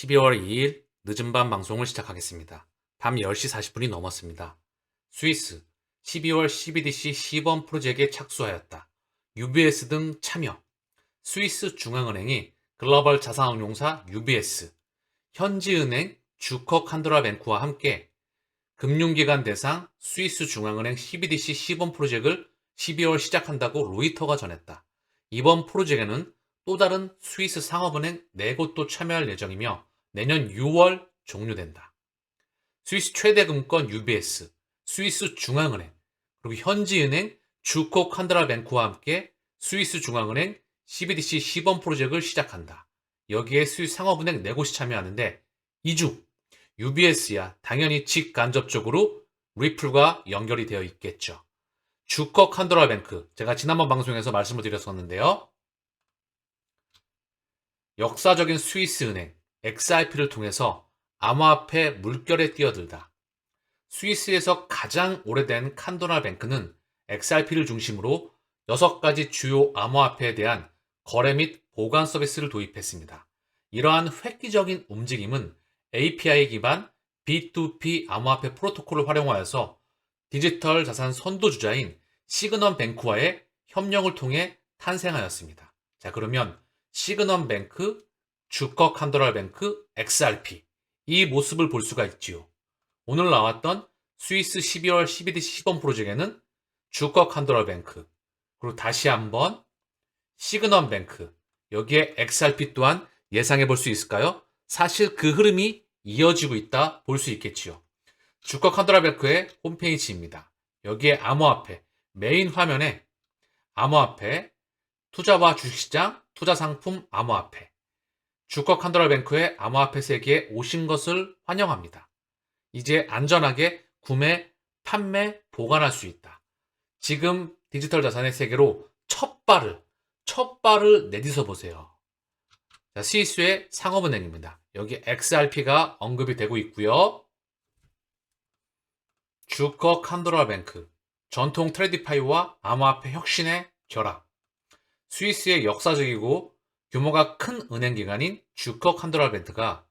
12월 2일 늦은 밤 방송을 시작하겠습니다. 밤 10시 40분이 넘었습니다. 스위스 12월 CBDC 시범 프로젝트에 착수하였다. UBS 등 참여. 스위스 중앙은행이 글로벌 자산운용사 UBS, 현지은행 주커 칸드라 뱅크와 함께 금융기관 대상 스위스 중앙은행 CBDC 시범 프로젝트를 12월 시작한다고 로이터가 전했다. 이번 프로젝트에는 또 다른 스위스 상업은행 4곳도 참여할 예정이며 내년 6월 종료된다. 스위스 최대 금권 UBS, 스위스 중앙은행, 그리고 현지은행 주코 칸드라뱅크와 함께 스위스 중앙은행 CBDC 시범 프로젝트를 시작한다. 여기에 스위스 상업은행 4곳이 참여하는데 이중 UBS야 당연히 직간접적으로 리플과 연결이 되어 있겠죠. 주커 칸드라뱅크 제가 지난번 방송에서 말씀을 드렸었는데요. 역사적인 스위스 은행 XRP를 통해서 암호화폐 물결에 뛰어들다. 스위스에서 가장 오래된 칸도나 뱅크는 XRP를 중심으로 6가지 주요 암호화폐에 대한 거래 및 보관 서비스를 도입했습니다. 이러한 획기적인 움직임은 API 기반 B2P 암호화폐 프로토콜을 활용하여서 디지털 자산 선도주자인 시그넘 뱅크와의 협력을 통해 탄생하였습니다. 자, 그러면 시그넘 뱅크, 주커 칸도랄 뱅크, XRP 이 모습을 볼 수가 있지요. 오늘 나왔던 스위스 12월 12디 시범 프로젝트에는 주커 칸도랄 뱅크 그리고 다시 한번 시그넘 뱅크 여기에 XRP 또한 예상해 볼 수 있을까요? 사실 그 흐름이 이어지고 있다 볼 수 있겠지요. 주커 칸도랄 뱅크의 홈페이지입니다. 여기에 암호화폐 메인 화면에 암호화폐 투자와 주식시장 투자 상품 암호화폐 주커 칸도랄뱅크의 암호화폐 세계에 오신 것을 환영합니다. 이제 안전하게 구매, 판매, 보관할 수 있다. 지금 디지털 자산의 세계로 첫 발을, 첫 발을 내딛어 보세요. 자, 스위스의 상업은행입니다. 여기 XRP가 언급이 되고 있고요. 주커 칸도랄뱅크, 전통 트레디파이와 암호화폐 혁신의 결합. 스위스의 역사적이고 규모가 큰 은행 기관인 주커 칸도랄벤트가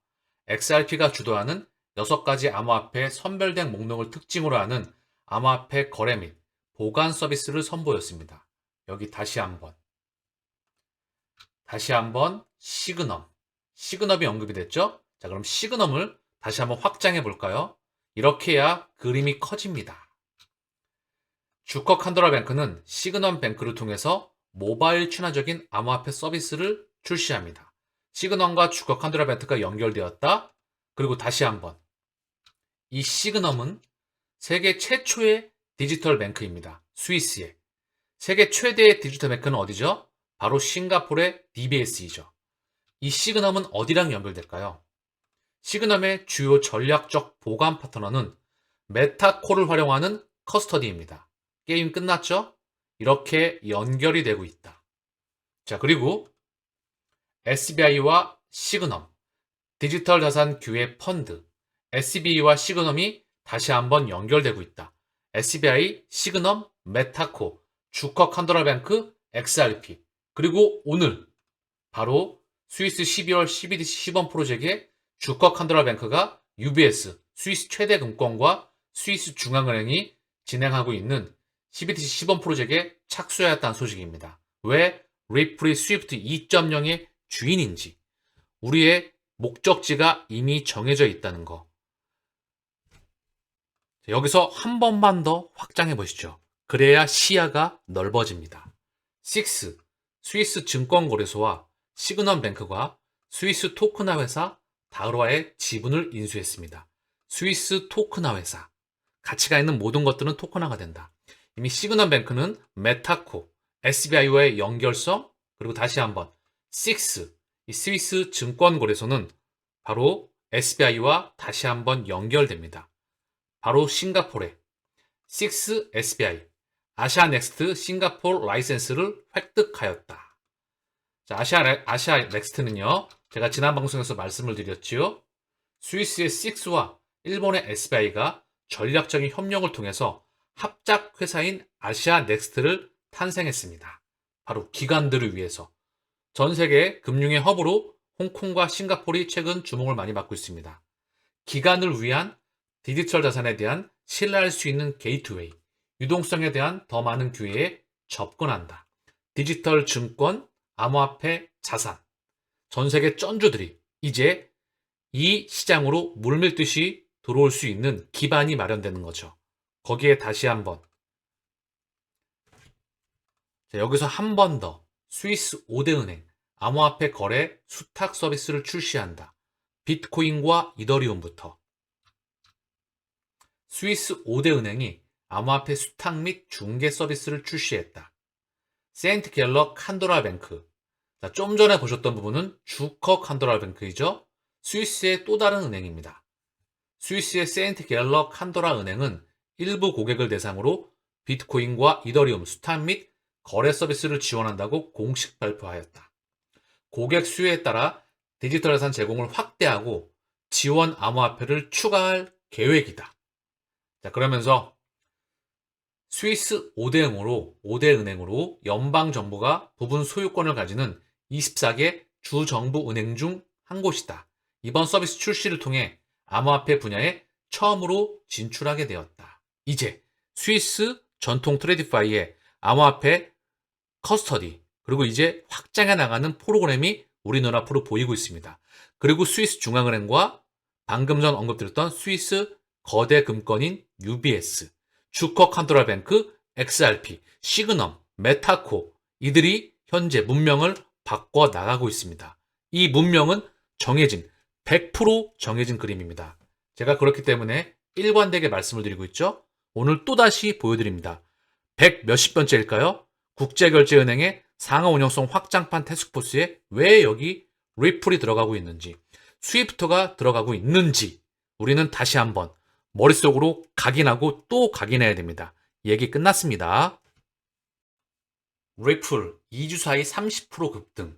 XRP가 주도하는 6가지 암호화폐 선별된 목록을 특징으로 하는 암호화폐 거래 및 보관 서비스를 선보였습니다. 여기 다시 한번. 다시 한번 시그넘. 시그넘이 언급이 됐죠? 자, 그럼 시그넘을 다시 한번 확장해 볼까요? 이렇게 해야 그림이 커집니다. 주커 칸도라뱅크는 시그넘 뱅크를 통해서 모바일 친화적인 암호화폐 서비스를 출시합니다. 시그넘과 주커 칸도라뱅크가 연결되었다. 그리고 다시 한번 이 시그넘은 세계 최초의 디지털 뱅크입니다. 스위스에. 세계 최대의 디지털 뱅크는 어디죠? 바로 싱가포르의 DBS이죠. 이 시그넘은 어디랑 연결될까요? 시그넘의 주요 전략적 보관 파트너는 메타코를 활용하는 커스터디입니다. 게임 끝났죠? 이렇게 연결이 되고 있다. 자, 그리고 SBI와 시그넘, 디지털 자산 규회 펀드, SB와 시그넘이 다시 한번 연결되고 있다. SBI, 시그넘, 메타코, 주커 칸도라뱅크, XRP. 그리고 오늘 바로 스위스 12월 12디 시범 프로젝트의 주커 칸도라뱅크가 UBS, 스위스 최대 금권과 스위스 중앙은행이 진행하고 있는 CBDC 시범 프로젝트에 착수하였다는 소식입니다. 왜 리프리 스위프트 2.0의 주인인지, 우리의 목적지가 이미 정해져 있다는 거. 여기서 한 번만 더 확장해 보시죠. 그래야 시야가 넓어집니다. 6. 스위스 증권거래소와 시그넘뱅크가 스위스 토크나 회사 다르와의 지분을 인수했습니다. 스위스 토크나 회사. 가치가 있는 모든 것들은 토크나가 된다. 이미 시그넘뱅크는 메타코, SBI와의 연결성, 그리고 다시 한번 6. 이 스위스 증권거래소는 바로 SBI와 다시 한번 연결됩니다. 바로 싱가포르의 6 SBI 아시아 넥스트 싱가포르 라이센스를 획득하였다. 자, 아시아, 아시아 넥스트는요, 제가 지난 방송에서 말씀을 드렸지요. 스위스의 6와 일본의 SBI가 전략적인 협력을 통해서 합작 회사인 아시아 넥스트를 탄생했습니다. 바로 기관들을 위해서 전 세계 금융의 허브로 홍콩과 싱가포르이 최근 주목을 많이 받고 있습니다. 기간을 위한 디지털 자산에 대한 신뢰할 수 있는 게이트웨이, 유동성에 대한 더 많은 기회에 접근한다. 디지털 증권, 암호화폐, 자산. 전 세계 쩐주들이 이제 이 시장으로 물밀듯이 들어올 수 있는 기반이 마련되는 거죠. 거기에 다시 한번 여기서 한 번 더 스위스 5대 은행 암호화폐 거래 수탁 서비스를 출시한다. 비트코인과 이더리움부터 스위스 5대 은행이 암호화폐 수탁 및 중개 서비스를 출시했다. 세인트 갤러 칸도라 뱅크. 자, 좀 전에 보셨던 부분은 주커 칸도라 뱅크이죠. 스위스의 또 다른 은행입니다. 스위스의 세인트 갤러 칸도라 은행은 일부 고객을 대상으로 비트코인과 이더리움 수탁 및 거래 서비스를 지원한다고 공식 발표하였다. 고객 수요에 따라 디지털 자산 제공을 확대하고 지원 암호화폐를 추가할 계획이다. 자, 그러면서 스위스 5대 은행으로, 5대 은행으로 연방 정부가 부분 소유권을 가지는 24개 주 정부 은행 중 한 곳이다. 이번 서비스 출시를 통해 암호화폐 분야에 처음으로 진출하게 되었다. 이제 스위스 전통 트레디파이의 암호화폐 커스터디 그리고 이제 확장해 나가는 프로그램이 우리 눈 앞으로 보이고 있습니다. 그리고 스위스 중앙은행과 방금 전 언급드렸던 스위스 거대 금권인 UBS, 주커 칸토라 뱅크, XRP, 시그넘, 메타코 이들이 현재 문명을 바꿔 나가고 있습니다. 이 문명은 정해진 100% 정해진 그림입니다. 제가 그렇기 때문에 일관되게 말씀을 드리고 있죠. 오늘 또다시 보여드립니다. 100 몇십 번째일까요? 국제결제은행의 상하 운영성 확장판 태스크포스에 왜 여기 리플이 들어가고 있는지, 스위프트가 들어가고 있는지 우리는 다시 한번 머릿속으로 각인하고 또 각인해야 됩니다. 얘기 끝났습니다. 리플 2주 사이 30% 급등,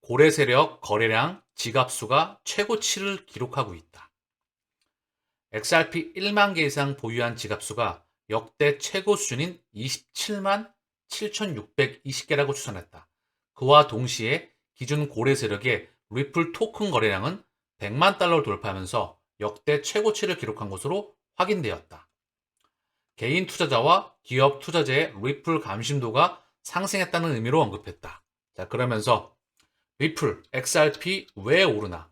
고래 세력 거래량 지갑수가 최고치를 기록하고 있다. XRP 1만 개 이상 보유한 지갑수가 역대 최고 수준인 27만 7,620개라고 추산했다. 그와 동시에 기준 고래 세력의 리플 토큰 거래량은 100만 달러를 돌파하면서 역대 최고치를 기록한 것으로 확인되었다. 개인 투자자와 기업 투자자의 리플 감심도가 상승했다는 의미로 언급했다. 자, 그러면서 리플, XRP 왜 오르나?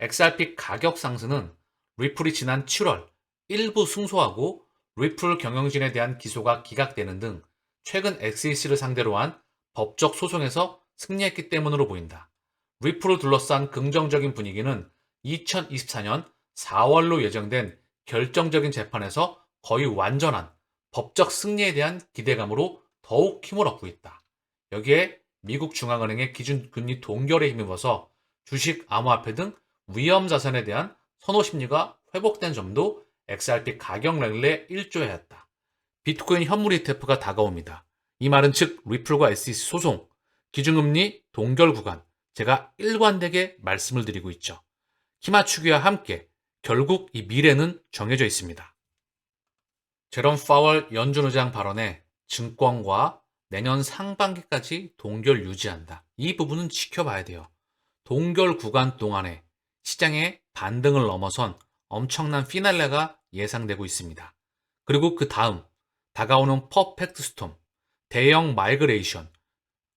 XRP 가격 상승은 리플이 지난 7월 일부 승소하고 리플 경영진에 대한 기소가 기각되는 등 최근 SEC를 상대로 한 법적 소송에서 승리했기 때문으로 보인다. 리플을 둘러싼 긍정적인 분위기는 2024년 4월로 예정된 결정적인 재판에서 거의 완전한 법적 승리에 대한 기대감으로 더욱 힘을 얻고 있다. 여기에 미국 중앙은행의 기준금리 동결에 힘입어서 주식, 암호화폐 등 위험 자산에 대한 선호 심리가 회복된 점도 XRP 가격 랠리에 일조해왔다. 비트코인 현물 ETF가 다가옵니다. 이 말은 즉 리플과 SEC 소송, 기준금리 동결 구간 제가 일관되게 말씀을 드리고 있죠. 키 맞추기와 함께 결국 이 미래는 정해져 있습니다. 제롬 파월 연준 의장 발언에 증권과 내년 상반기까지 동결 유지한다. 이 부분은 지켜봐야 돼요. 동결 구간 동안에 시장의 반등을 넘어선 엄청난 피날레가 예상되고 있습니다. 그리고 그 다음 다가오는 퍼펙트 스톰, 대형 마이그레이션,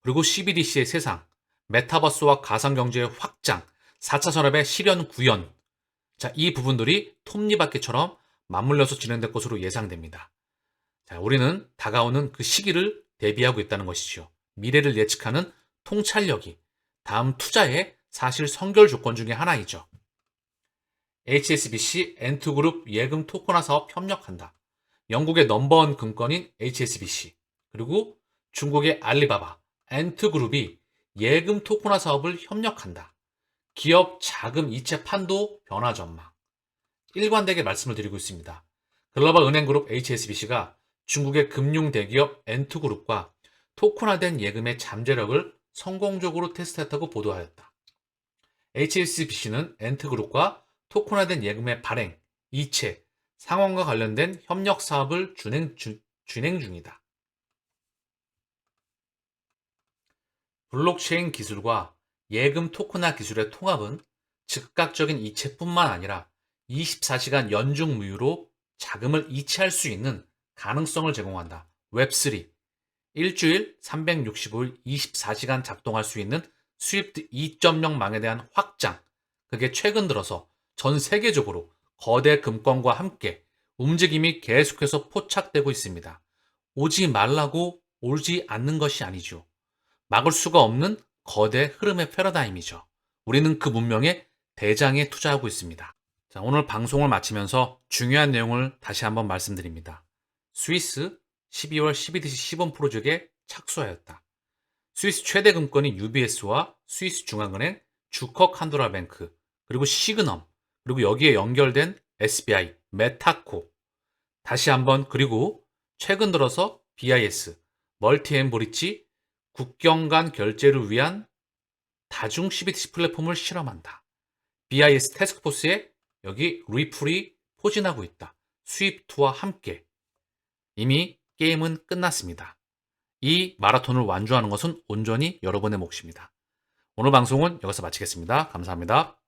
그리고 CBDC의 세상, 메타버스와 가상경제의 확장, 4차 산업의 실현 구현. 자, 이 부분들이 톱니바퀴처럼 맞물려서 진행될 것으로 예상됩니다. 자, 우리는 다가오는 그 시기를 대비하고 있다는 것이죠. 미래를 예측하는 통찰력이 다음 투자의 사실 선결 조건 중의 하나이죠. HSBC 엔투그룹 예금 토큰화 사업 협력한다. 영국의 넘버원 금권인 HSBC, 그리고 중국의 알리바바, 엔트그룹이 예금 토큰화 사업을 협력한다. 기업 자금 이체 판도 변화 전망. 일관되게 말씀을 드리고 있습니다. 글로벌 은행그룹 HSBC가 중국의 금융 대기업 엔투그룹과 토큰화된 예금의 잠재력을 성공적으로 테스트했다고 보도하였다. HSBC는 엔트그룹과 토큰화된 예금의 발행, 이체, 상황과 관련된 협력 사업을 진행, 주, 진행 중이다. 블록체인 기술과 예금 토큰화 기술의 통합은 즉각적인 이체뿐만 아니라 24시간 연중 무휴로 자금을 이체할 수 있는 가능성을 제공한다. 웹3. 일주일 365일 24시간 작동할 수 있는 스위프트 2.0망에 대한 확장. 그게 최근 들어서 전 세계적으로 거대 금권과 함께 움직임이 계속해서 포착되고 있습니다. 오지 말라고 오지 않는 것이 아니죠. 막을 수가 없는 거대 흐름의 패러다임이죠. 우리는 그 문명의 대장에 투자하고 있습니다. 자, 오늘 방송을 마치면서 중요한 내용을 다시 한번 말씀드립니다. 스위스 12월 12DC 시범 프로젝트에 착수하였다. 스위스 최대 금권인 UBS와 스위스 중앙은행, 주커 칸도라 뱅크, 그리고 시그넘, 그리고 여기에 연결된 SBI, 메타코. 다시 한번 그리고 최근 들어서 BIS, 멀티엠 브릿지, 국경 간 결제를 위한 다중 CBDC 플랫폼을 실험한다. BIS 태스크포스에 여기 리플이 포진하고 있다. 스위프트와 함께. 이미 게임은 끝났습니다. 이 마라톤을 완주하는 것은 온전히 여러분의 몫입니다. 오늘 방송은 여기서 마치겠습니다. 감사합니다.